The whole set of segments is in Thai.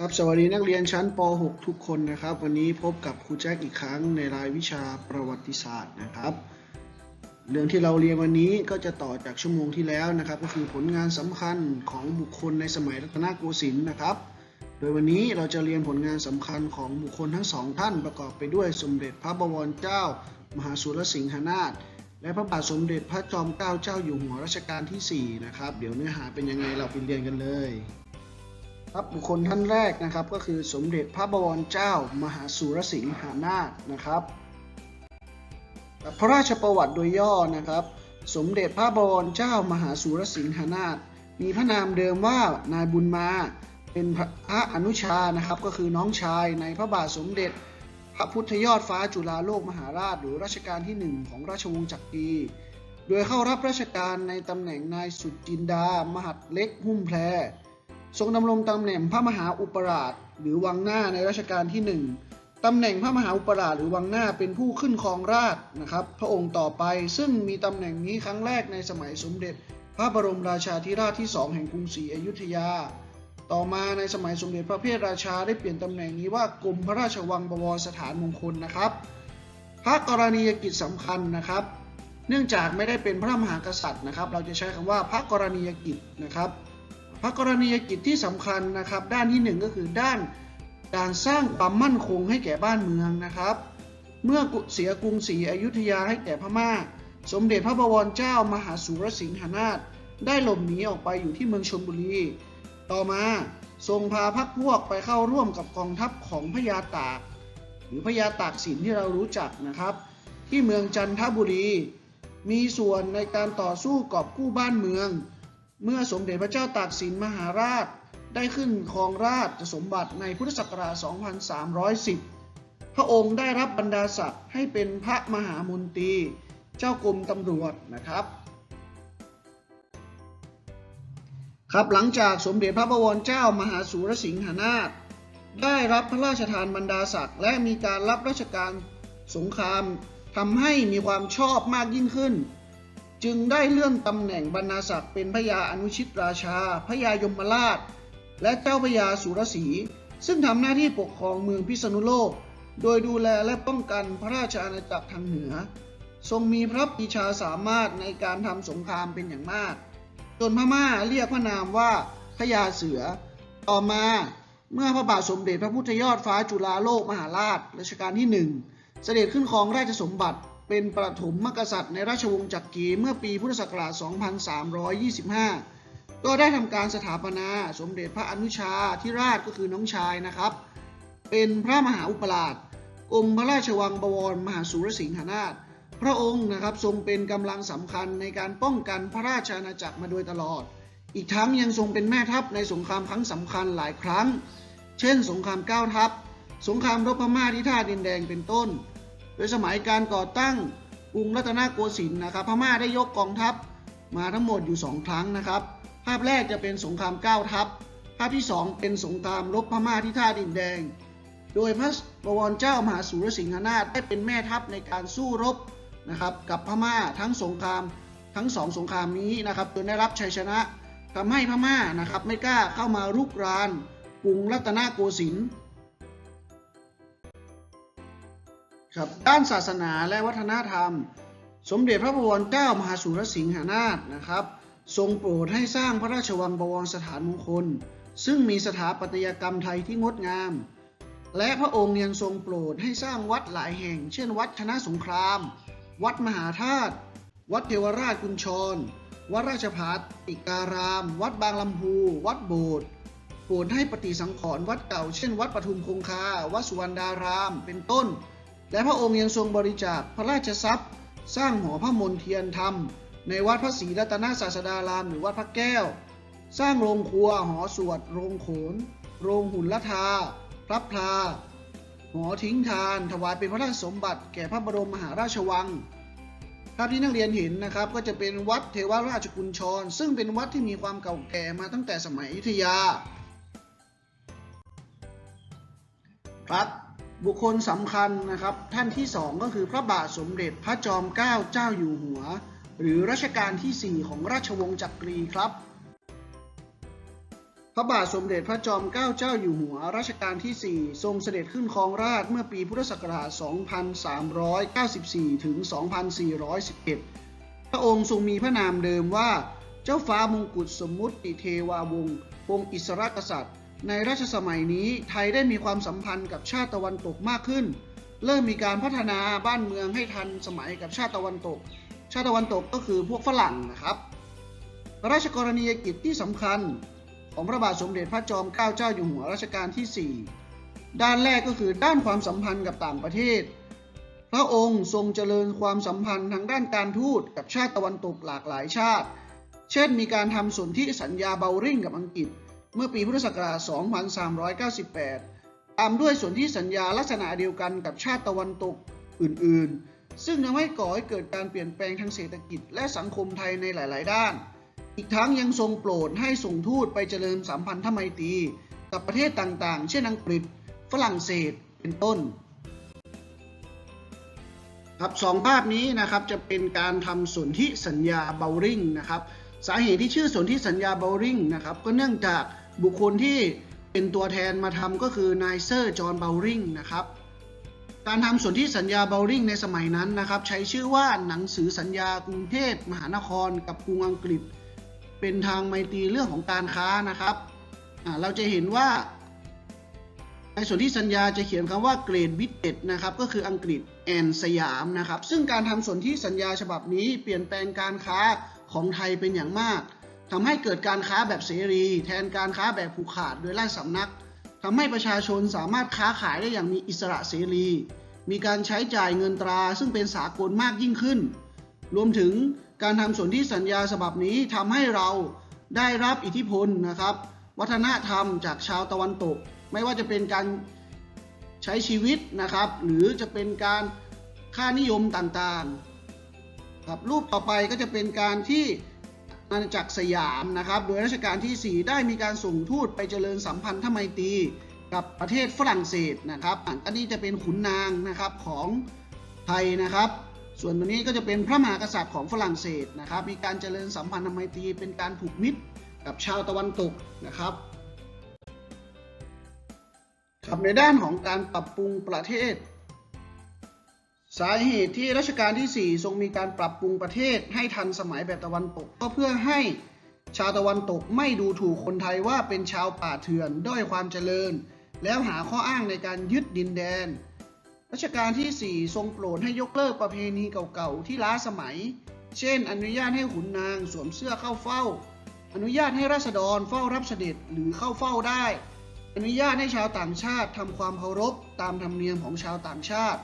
ครับสวัสดีนักเรียนชั้นป .6 ทุกคนนะครับ วันนี้พบกับครูแจ็คอีกครั้งในรายวิชาประวัติศาสตร์นะครับ เรื่องที่เราเรียนวันนี้ก็จะต่อจากชั่วโมงที่แล้วนะครับ ก็คือผลงานสำคัญของบุคคลในสมัยรัตนโกสินทร์นะครับ โดยวันนี้เราจะเรียนผลงานสำคัญของบุคคลทั้งสองท่านประกอบไปด้วยสมเด็จพระบวรเจ้า มหาสุรสิงหนาถและพระบาทสมเด็จพระจอมเกล้าเจ้าอยู่หัวรัชกาลที่ 4 นะครับ เดี๋ยวเนื้อหาเป็นยังไงเราไปเรียนกันเลย ครับบุคคลท่านแรกนะครับ ก็คือสมเด็จพระบวรเจ้า มหาสุรสิงหานาถนะครับ พระราชประวัติโดยย่อนะครับ สมเด็จพระบวรเจ้ามหาสุรสิงหานาถมีพระนามเดิมว่านายบุญมาเป็นพระพระอนุชานะครับก็คือน้องชายในพระบาทสมเด็จ พระพุทธยอดฟ้าจุฬาโลกมหาราช หรือรัชกาลที่หนึ่งของราชวงศ์จักรีโดยเข้ารับราชการในตำแหน่งนายสุดจินดา มหัดเล็กหุ้มแพร ทรงดำรงตำแหน่งพระมหาอุปราช หรือวังหน้าในรัชกาลที่หนึ่งตำแหน่งพระมหาอุปราชหรือวังหน้าเป็นผู้ขึ้นครองราชนะครับ พระองค์ต่อไปซึ่งมีตำแหน่งนี้ครั้งแรกในสมัยสมเด็จ พระบรมราชาธิราชที่สองแห่งกรุงศรีอยุธยา ต่อมาในสมัยสมเด็จพระเพทราชาได้เปลี่ยนตำแหน่งนี้ว่ากรมพระราชวังบวรสถานมงคลนะครับ พระกรณียกิจสำคัญนะครับ เนื่องจากไม่ได้เป็นพระมหากษัตริย์นะครับ เราจะใช้คำว่าพระกรณียกิจนะครับ ระกรณียกิจที่สำคัญนะครับ ด้านที่หนึ่งก็คือด้านการสร้างความมั่นคงให้แก่บ้านเมืองนะครับ เมื่อเสียกรุงศรีอยุธยาให้แก่พม่า สมเด็จพระบวรเจ้ามหาสุรสิงหนาถได้หลบหนีออกไปอยู่ที่เมืองชลบุรี ต่อมาทรงพาพรรคพวกไปเข้าร่วมกับกองทัพของพญาตาก หรือพญาตากสินที่เรารู้จักนะครับ ที่เมืองจันทบุรี มีส่วนในการต่อสู้กอบกู้บ้านเมือง เมื่อสมเด็จพระเจ้าตากสินมหาราชได้ขึ้นครองราชสมบัติในพุทธศักราช 2310 พระองค์ได้รับบรรดาศักดิ์ให้เป็นพระมหามนตรี เจ้ากรมตำรวจนะครับ ครับหลังจากสมเด็จพระบวรเจ้ามหาสุรสิงหนาถได้รับพระราชทานบรรดาศักดิ์และมีการรับราชการสงครามทำให้มีความชอบมากยิ่งขึ้น จึงได้เลื่อนตำแหน่งบรรณาศักดิ์เป็นพระยาอนุชิตราชา พระยายมราช และเจ้าพระยาสุรศีซึ่งทำหน้าที่ปกครองเมืองพิษณุโลก โดยดูแลและป้องกันพระราชอาณาจักรทางเหนือ ทรงมีพระปีชาสามารถในการทำสงครามเป็นอย่างมาก จนพม่าเรียกพระนามว่าพญาเสือ ต่อมาเมื่อพระบาทสมเด็จพระพุทธยอดฟ้าจุฬาโลกมหาราชรัชกาลที่หนึ่งเสด็จขึ้นครองราชสมบัติ เป็นประถมมกษัตริย์ในราชวงศ์จักรีเมื่อปีพุทธศักราช 2325 ก็ได้ทำการสถาปนาสมเด็จพระอนุชาธิราชก็คือน้องชายนะครับ เป็นพระมหาอุปราชกรมพระราชวังบวรมหาสุรสิงหนาถพระองค์นะครับทรงเป็นกำลังสำคัญในการป้องกันพระราชอาณาจักรมาโดยตลอด อีกทั้งยังทรงเป็นแม่ทัพในสงครามครั้งสำคัญหลายครั้ง เช่น สงครามเก้าทัพ สงครามรบพม่าที่ท่าดินแดงเป็นต้น โดยสมัยการก่อตั้งกรุงรัตนโกสินทร์นะครับ พม่าได้ยกกองทัพมาทั้งหมดอยู่สองครั้งนะครับ ภาพแรกจะเป็นสงครามเก้าทัพ ภาพที่สองเป็นสงครามรบพม่าที่ท่าดินแดง โดยพระบวรเจ้ามหาสุรสิงหนาถได้เป็นแม่ทัพในการสู้รบนะครับกับพม่าทั้งสงครามทั้งสองสงครามนี้นะครับจนได้รับชัยชนะทำให้พม่านะครับไม่กล้าเข้ามารุกรานกรุงรัตนโกสินทร์ ครับด้านศาสนาและวัฒนธรรม สมเด็จพระบวรเจ้ามหาสุรสิงหนาถนะครับ ทรงโปรดให้สร้างพระราชวังบวรสถานมงคล ซึ่งมีสถาปัตยกรรมไทยที่งดงาม และพระองค์ยังทรงโปรดให้สร้างวัดหลายแห่ง เช่น วัดคณะสงคราม วัดมหาธาตุวัดเทวราชกุญชร วัดราชพัฒติการาม วัดบางลำพู วัดโบสถ์โปรดให้ปฏิสังขรณ์วัดเก่า เช่น วัดปทุมคงคา วัดสุวรรณดาราม เป็นต้น และพระองค์ยังทรงบริจาคพระราชทรัพย์ สร้างหอพระมนเทียนธรรม ในวัดพระศรีรัตนศาสดารามหรือวัดพระแก้ว สร้างโรงครัวหอสวด โรงโขน โรงหุ่นละทาพระพลาหอทิ้งทาน ถวายเป็นพระราชสมบัติแก่พระบรมมหาราชวัง ภาพที่นักเรียนเห็นนะครับก็จะเป็นวัดเทวราชกุญชร ซึ่งเป็นวัดที่มีความเก่าแก่มาตั้งแต่สมัยอยุธยา ครับ บุคคลสำคัญนะครับ ท่านที่สองก็คือพระบาทสมเด็จพระจอมเกล้าเจ้าอยู่หัว หรือรัชกาลที่ 4 ของราชวงศ์จักรีครับ พระบาทสมเด็จพระจอมเกล้าเจ้าอยู่หัว รัชกาลที่ 4 ทรงเสด็จขึ้นครองราชเมื่อปีพุทธศักราช 2394 ถึง 2411 พระองค์ทรงมีพระนามเดิมว่า เจ้าฟ้ามงกุฎสมมุติเทวาวงศ์วงศ์อิสรกษัตริย์ ในรัชสมัยนี้ไทยได้มีความสัมพันธ์กับชาติตะวันตกมากขึ้น เริ่มมีการพัฒนาบ้านเมืองให้ทันสมัยกับชาติตะวันตก ชาติตะวันตกก็คือพวกฝรั่งนะครับ พระราชกรณียกิจที่สำคัญ ของพระบาทสมเด็จพระจอมเกล้าเจ้าอยู่หัวรัชกาลที่ 4 ด้านแรกก็คือด้านความสัมพันธ์กับต่างประเทศ พระองค์ทรงเจริญความสัมพันธ์ทางด้านการทูตกับชาติตะวันตกหลากหลายชาติ เช่น มีการทำสนธิสัญญาเบลริงกับอังกฤษ เมื่อปีพุทธศักราช 2398 ตามด้วยส่วนธิสัญญาลักษณะเดียวกันกับชาติตะวันตกอื่นๆ ซึ่งทำให้ก่อให้เกิดการเปลี่ยนแปลงทางเศรษฐกิจและสังคมไทยในหลาย ๆ ด้าน อีกทั้งยังทรงโปรดให้ส่งทูตไปเจริญสัมพันธไมตรีกับประเทศต่างๆ เช่นอังกฤษ ฝรั่งเศส เป็นต้น ครับสองภาพนี้นะครับจะเป็นการทำสนธิสัญญาเบลริงนะครับ สาเหตุที่ชื่อสนธิสัญญาเบลริงนะครับก็เนื่องจาก บุคคลที่เป็นตัวแทนมาทำก็คือนายเซอร์จอห์นเบลริงนะครับ การทำส่วนธิสัญญาเบลริงในสมัยนั้นนะครับ ใช้ชื่อว่าหนังสือสัญญากรุงเทพมหานครกับกรุงอังกฤษ เป็นทางไมตรีเรื่องของการค้านะครับเราจะเห็นว่า ในส่วนที่สัญญาจะเขียนคำว่าเกรดวิเต็ดนะครับก็คืออังกฤษแอนสยามนะครับ ซึ่งการทำส่วนที่สัญญาฉบับนี้เปลี่ยนแปลงการค้าของไทยเป็นอย่างมาก ทำให้เกิดการค้าแบบเสรี แทนการค้าแบบผูกขาดโดยไล่สำนักทำให้ประชาชนสามารถค้าขายได้อย่างมีอิสระเสรี มีการใช้จ่ายเงินตราซึ่งเป็นสากลมากยิ่งขึ้น รวมถึงการทำสนธิสัญญาฉบับนี้ทำให้เราได้รับอิทธิพลนะครับ วัฒนธรรมจากชาวตะวันตก ไม่ว่าจะเป็นการใช้ชีวิตนะครับ หรือจะเป็นการค่านิยมต่างๆครับรูปต่อไปก็จะเป็นการที่ อาณาจักรสยามนะครับ โดยรัชกาลที่ 4 ได้มีการส่งทูตไปเจริญสัมพันธไมตรีกับประเทศฝรั่งเศสนะครับอันนี้จะเป็นขุนนางนะครับของไทยนะครับ ส่วนตัวนี้ก็จะเป็นพระมหากษัตริย์ของฝรั่งเศสนะครับ มีการเจริญสัมพันธไมตรีเป็นการผูกมิตรกับชาวตะวันตกนะครับครับในด้านของการปรับปรุงประเทศ สาเหตุที่รัชกาลที่ 4 ทรงมีการปรับปรุงประเทศให้ทันสมัยแบบตะวันตก ก็เพื่อให้ชาวตะวันตกไม่ดูถูกคนไทยว่าเป็นชาวป่าเถื่อนด้อยความเจริญ แล้วหาข้ออ้างในการยึดดินแดน รัชกาลที่ 4 ทรงโปรดให้ยกเลิกประเพณีเก่าๆที่ล้าสมัย เช่น อนุญาตให้ขุนนางสวมเสื้อเข้าเฝ้า อนุญาตให้ราษฎรเฝ้ารับเสด็จหรือเข้าเฝ้าได้ อนุญาตให้ชาวต่างชาติทำความเคารพตามธรรมเนียมของชาวต่างชาติ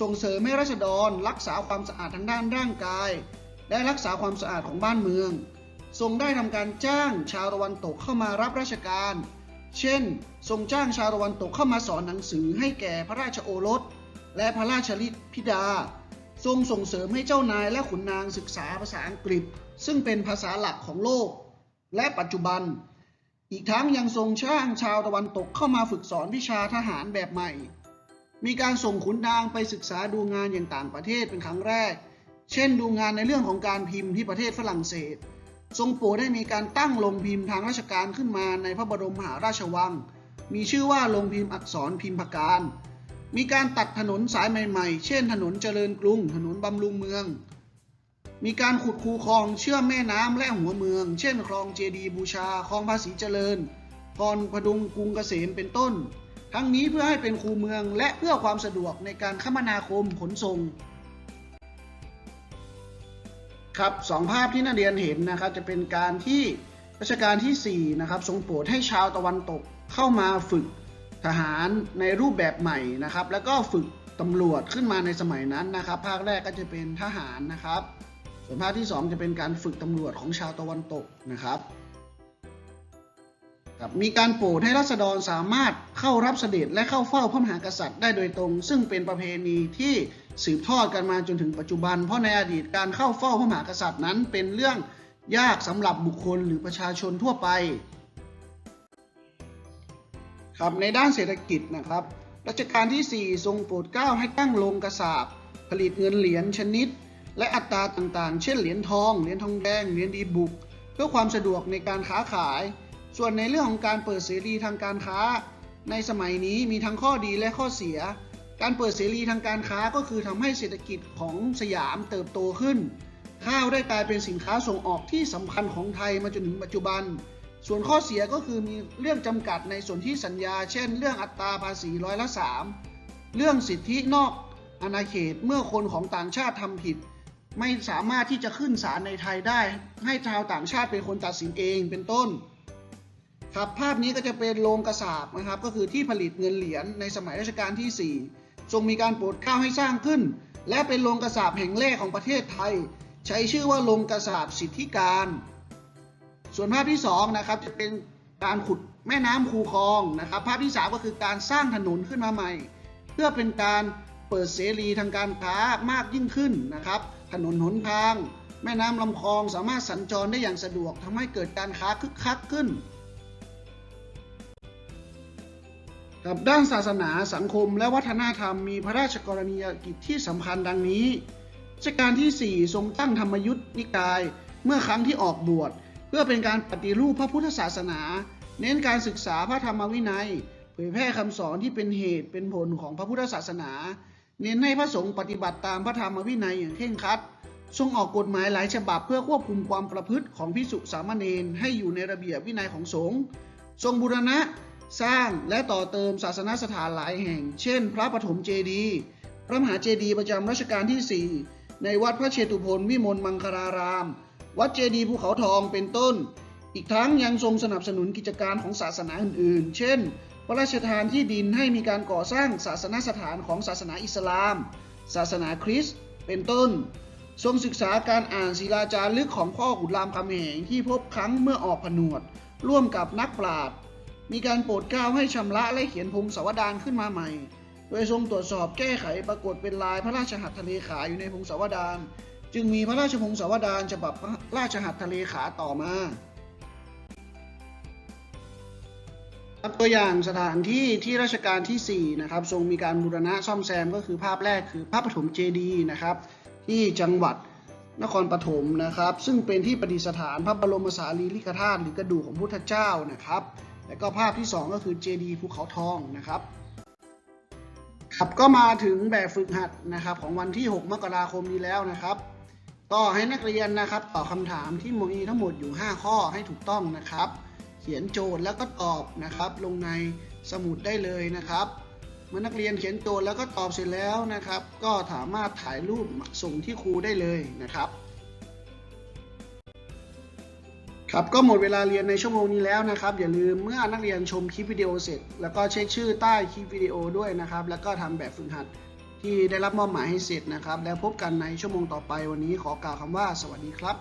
ส่งเสริมให้ราษฎรรักษาความสะอาดทางด้านร่างกาย และรักษาความสะอาดของบ้านเมือง ทรงได้ทำการจ้างชาวตะวันตกเข้ามารับราชการ เช่น ทรงจ้างชาวตะวันตกเข้ามาสอนหนังสือให้แก่พระราชโอรส และพระราชธิดา ทรงส่งเสริมให้เจ้านายและขุนนางศึกษาภาษาอังกฤษ ซึ่งเป็นภาษาหลักของโลก และปัจจุบัน อีกทั้งยังทรงช่างชาวตะวันตกเข้ามาฝึกสอนวิชาทหารแบบใหม่ มีการส่งขุนนางไปศึกษาดูงานอย่างต่างประเทศเป็นครั้งแรก เช่นดูงานในเรื่องของการพิมพ์ที่ประเทศฝรั่งเศส ทรงโปรดให้มีการตั้งโรงพิมพ์ทางราชการขึ้นมาในพระบรมมหาราชวัง มีชื่อว่าโรงพิมพ์อักษรพิมพ์การ มีการตัดถนนสายใหม่ๆ เช่น ถนนเจริญกรุง ถนนบำรุงเมือง มีการขุดคูคลองเชื่อมแม่น้ำและหัวเมือง เช่น คลองเจดีย์บูชา คลองภาษีเจริญ คลองพดุงกรุงเกษมเป็นต้น ทั้งนี้เพื่อให้เป็นคูเมืองและเพื่อความสะดวกในการคมนาคมขนส่งครับสองภาพที่นักเรียนเห็นนะครับจะเป็นการที่รัชกาลที่4นะครับทรงโปรดให้ชาวตะวันตกเข้ามาฝึกทหารในรูปแบบใหม่นะครับ แล้วก็ฝึกตำรวจขึ้นมาในสมัยนั้นนะครับ ภาคแรกก็จะเป็นทหารนะครับ ส่วนภาคที่ 2 จะเป็นการฝึกตำรวจของชาวตะวันตกนะครับครับ มีการโปรดให้รัษฎรสามารถเข้ารับเสด็จและเข้าเฝ้าพระมหากษัตริย์ได้โดยตรง ซึ่งเป็นประเพณีที่สืบทอดกันมาจนถึงปัจจุบัน เพราะในอดีตการเข้าเฝ้าพระมหากษัตริย์นั้น เป็นเรื่องยากสำหรับบุคคลหรือประชาชนทั่วไปครับในด้านเศรษฐกิจนะครับรัชกาลที่ 4 ทรงโปรดเกล้าให้ตั้งโรงกระสาบผลิตเงินเหรียญชนิด และอัตราต่างๆ เช่นเหรียญทอง เหรียญทองแดง เหรียญดีบุก เพื่อความสะดวกในการค้าขาย ส่วนในเรื่องของการเปิดเสรีทางการค้า ในสมัยนี้มีทั้งข้อดีและข้อเสีย การเปิดเสรีทางการค้าก็คือทำให้เศรษฐกิจของสยามเติบโตขึ้น ข้าวได้กลายเป็นสินค้าส่งออกที่สำคัญของไทยมาจนถึงปัจจุบัน ส่วนข้อเสียก็คือมีเรื่องจำกัดในส่วนที่สัญญา เช่น เรื่องอัตราภาษีร้อยละสามเรื่องสิทธินอกอาณาเขตเมื่อคนของต่างชาติทำผิด ไม่สามารถที่จะขึ้นศาลในไทยได้ ให้ชาวต่างชาติเป็นคนตัดสินเองเป็นต้น ครับภาพนี้ก็จะเป็นโรงกระสาบนะครับ ก็คือที่ผลิตเงินเหรียญในสมัยรัชกาลที่ 4 ทรงมีการโปรดเกล้าวให้สร้างขึ้น และเป็นโรงกระสาบแห่งแรกของประเทศไทย ใช้ชื่อว่าโรงกระสาบสิทธิการ ส่วนภาพที่2นะครับจะเป็นการขุดแม่น้ำคูคลองนะครับ ภาพที่ 3 ก็คือการสร้างถนนขึ้นมาใหม่ เพื่อเป็นการเปิดเสรีทางการค้ามากยิ่งขึ้นนะครับ ถนนหนทาง แม่น้ำลำคลองสามารถสัญจรได้อย่างสะดวกทำให้เกิดการค้าคึกคักขึ้น กับด้านศาสนาสังคม และวัฒนธรรมมีพระราชกรณียกิจที่สำคัญดังนี้รัชกาลที่ 4 ทรงตั้งธรรมยุทธนิกาย เมื่อครั้งที่ออกบวช เพื่อเป็นการปฏิรูปพระพุทธศาสนา เน้นการศึกษาพระธรรมวินัย เผยแพร่คำสอนที่เป็นเหตุเป็นผลของพระพุทธศาสนา เน้นให้พระสงฆ์ปฏิบัติตามพระธรรมวินัยอย่างเคร่งครัดทรงออกกฎหมายหลายฉบับเพื่อควบคุมความประพฤติของพิสุสามเณรให้อยู่ในระเบียบวินัยของสงฆ์ทรงบูรณะ สร้างและต่อเติมศาสนสถานหลายแห่ง เช่น พระปฐมเจดีย์พระมหาเจดีย์ประจำรัชกาลที่ 4 ในวัดพระเชตุพนวิมลมังคลาราม วัดเจดีย์ภูเขาทองเป็นต้น อีกทั้งยังทรงสนับสนุนกิจการของศาสนาอื่น ๆ เช่น พระราชทานที่ดินให้มีการก่อสร้างศาสนสถานของศาสนาอิสลาม ศาสนาคริสต์เป็นต้น ทรงศึกษาการอ่านศิลาจารึกของพ่อขุนรามคำแหงที่พบครั้งเมื่อออกผนวด ร่วมกับนักปราชญ์ มีการโปรดเกล้าให้ชำระและเขียนพงศาวดารขึ้นมาใหม่ โดยทรงตรวจสอบแก้ไขปรากฏเป็นลายพระราชหัตถเลขาอยู่ในพงศาวดาร จึงมีพระราชพงศาวดารฉบับพระราชหัตถเลขาต่อมาครับตัวอย่างสถานที่ที่รัชกาลที่4นะครับทรงมีการบูรณะซ่อมแซมก็คือภาพแรกคือพระปฐมเจดีย์นะครับ ที่จังหวัดนครปฐมนะครับ ซึ่งเป็นที่ประดิษฐานพระบรมสารีริกธาตุหรือกระดูกของพุทธเจ้านะครับ แล้วก็ภาพที่ 2 ก็คือเจดีภูเขาทองนะครับครับก็มาถึงแบบฝึกหัดนะครับของวันที่ 6 มกราคมนี้แล้วนะครับ ก็ให้นักเรียนนะครับตอบคำถามที่มีทั้งหมดอยู่ 5 ข้อให้ถูกต้องนะครับ เขียนโจทย์แล้วก็ตอบนะครับ ลงในสมุดได้เลยนะครับเมื่อนักเรียนเขียนโจทย์แล้วก็ตอบเสร็จแล้วนะครับ ก็สามารถถ่ายรูปส่งที่ครูได้เลยนะครับ ครับก็หมดเวลาเรียนในชั่วโมงนี้แล้วนะครับ อย่าลืมเมื่อนักเรียนชมคลิปวิดีโอเสร็จ แล้วก็เช็คชื่อใต้คลิปวิดีโอด้วยนะครับ แล้วก็ทำแบบฝึกหัดที่ได้รับมอบหมายให้เสร็จนะครับ แล้วพบกันในชั่วโมงต่อไปวันนี้ขอกล่าวคำว่า สวัสดีครับ